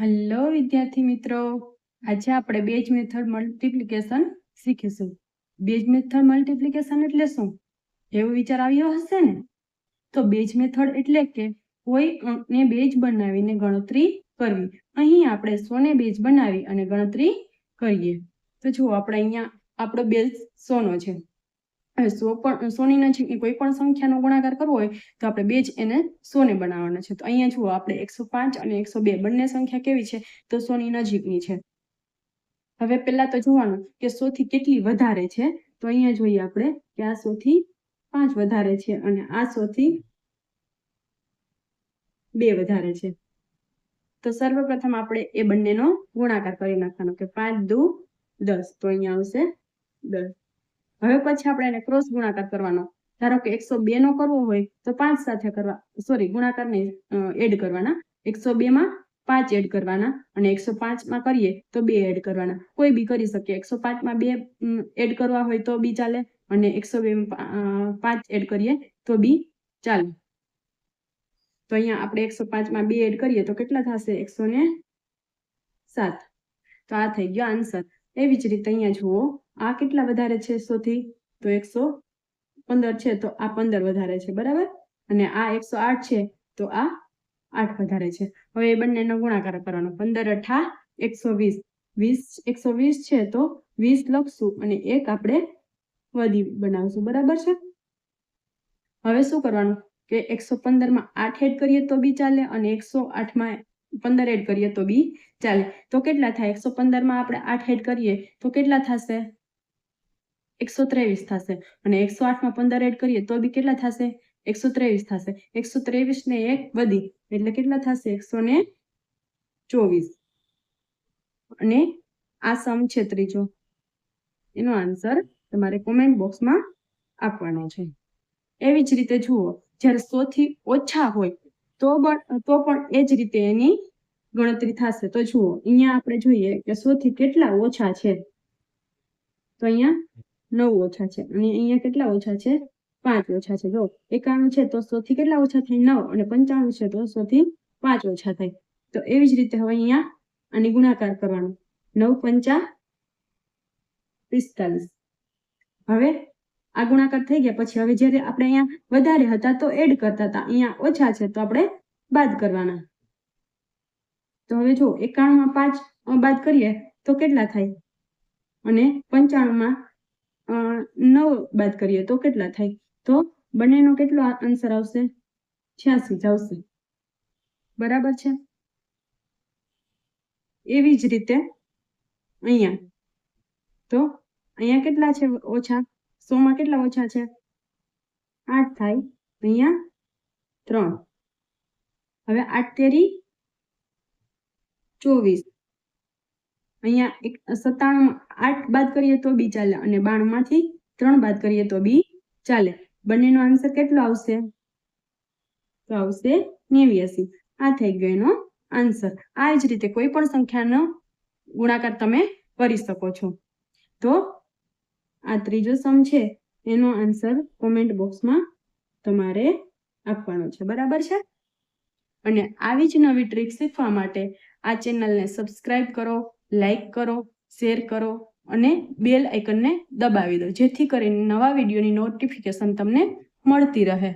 Hello વિદ્યાર્થી મિત્રો. આજે આપણે બેજ મેથડ મલ્ટિપ્લિકેશન શીખીશું. બેજ મેથડ મલ્ટિપ્લિકેશન એટલે શું? એવો વિચાર આવ્યો હશે ને? તો બેજ મેથડ એટલે કે કોઈ અંકને બેજ બનાવીને ગણતરી કરવી. અહીં આપણે સોને બેજ બનાવી અને ગણતરી કરીએ. તો જુઓ, આપણે અહીંયા આપણો બેજ સોનો છે. સો પણ, સોની નજીકની કોઈ પણ સંખ્યાનો ગુણાકાર કરવો હોય, તો આપણે બે જ એને સોને બનાવવાના છે. તો અહીંયા જુઓ, આપણે એકસો પાંચ અને એકસો બે, બંને સંખ્યા કેવી છે? તો સોની નજીકની છે. હવે પહેલા તો જોવાનું કે સો થી કેટલી વધારે છે? તો અહીંયા જોઈએ આપણે કે આ સો થી પાંચ વધારે છે અને આ સો થી બે વધારે છે. તો સર્વપ્રથમ આપણે એ બંનેનો ગુણાકાર કરી નાખવાનો કે પાંચ દુ દસ. તો અહીંયા આવશે દસ. હવે પછી આપણે એને ક્રોસ ગુણાકાર કરવાનો. ધારો કે એકસો બે નો કરવો હોય તો પાંચ સાથે કરવા સોરી ગુણાકાર ને એડ કરવાના. એકસો બે માં પાંચ એડ કરવાના અને એકસો પાંચમાં કરીએ તો બે એડ કરવાના. કોઈ બી કરી શકીએ એકસો પાંચમાં બે એડ કરવા હોય તો બી ચાલે અને એકસો બે પાંચ એડ કરીએ તો બી ચાલે. તો અહીંયા આપણે એકસો પાંચમાં બે એડ કરીએ તો કેટલા થશે? એકસો ને સાત. તો આ થઈ ગયો આન્સર એવી જ રીતે અહીંયા જુઓ. આ કેટલા વધારે છે? સો થી તો એકસો પંદર છે, તો આ પંદર વધારે છે, બરાબર? અને આ એકસો આઠ છે, તો આ આઠ વધારે છે. હવે એ બંનેનો ગુણાકાર કરવાનો. પંદર અઠા એકસો વીસ. વીસ, એકસો વીસ છે, તો વીસ લખશું અને એક આપણે વધી બનાવશું. બરાબર છે? હવે શું કરવાનું? કે એકસો પંદરમાં આઠ એડ કરીએ તો બી ચાલે અને એકસો આઠમાં પંદર એડ કરીએ તો બી ચાલે. તો કેટલા થાય? એકસો પંદરમાં આપણે આઠ એડ કરીએ તો કેટલા થશે? એકસો ત્રેવીસ થશે. અને એકસો આઠમાં પંદર એડ કરીએ તો બી કેટલા થશે? એકસો ત્રેવીસ થશે. એકસો ત્રેવીસ ને એક વધી. એટલે કેટલા થશે? એકસો ને ચોવીસ. અને આ સમ છે ત્રીજો. એનો આન્સર તમારે કોમેન્ટ બોક્સમાં આપવાનો છે. એવી જ રીતે જુઓ, જ્યારે સો થી ઓછા હોય, તો પણ તો પણ એ જ રીતે એની ગણતરી થશે. તો જુઓ, અહીંયા આપણે જોઈએ કે સો થી કેટલા ઓછા છે? તો અહીંયા નવ ઓછા છે. અને અહીંયા કેટલા ઓછા છે? પાંચ ઓછા છે. જો એકાણું છે તો સો થી કેટલા ઓછા થાય? નવ અને પંચાણું છે તો સો થી પાંચ ઓછા થાય. તો એવી જ રીતે હવે અહીંયા આની ગુણાકાર કરવાનો. નવ પંચા પિસ્તાલીસ. હવે આ ગુણાકાર થઈ ગયા. પછી હવે જ્યારે આપણે અહીંયા વધારે હતા તો એડ કરતા હતા. અહીંયા ઓછા છે તો આપણે બાદ કરવાના. તો હવે જો એકાણુંમાં પાંચ બાદ કરીએ તો કેટલા થાય? અને પંચાણુંમાં નવ બાદ કરીએ તો કેટલા થાય? તો બંનેનો કેટલો આન્સર આવશે? છ્યાસી જ આવશે. બરાબર છે? એવી જ રીતે અહીંયા. તો અહીંયા કેટલા છે ઓછા? સોમાં કેટલા ઓછા છે? આઠ થાય. અહીંયા ત્રણ. હવે આઠ તેરી ચોવીસ. અહીંયા એક સત્તાણું આઠ બાદ કરીએ તો બી ચાલે અને બાણુંમાંથી ત્રણ બાદ કરીએ તો બી ચાલે. બંનેનો આન્સર કેટલો આવશે? તો આવશે નેવ્યાસી. આ થઈ ગયો એનો આન્સર આ જ રીતે કોઈ પણ સંખ્યાનો ગુણાકાર તમે કરી શકો છો. તો આ ત્રીજો સમ છે, એનો આન્સર કોમેન્ટ બોક્સમાં તમારે આપવાનો છે. બરાબર છે? અને આવી જ નવી ટ્રીક શીખવા માટે આ ચેનલને સબસ્ક્રાઇબ કરો. લાઈક કરો, શેર કરો અને બેલ આઇકનને દબાવી દો. જેથી કરીને નવા વિડીયોની નોટિફિકેશન તમને મળતી રહે.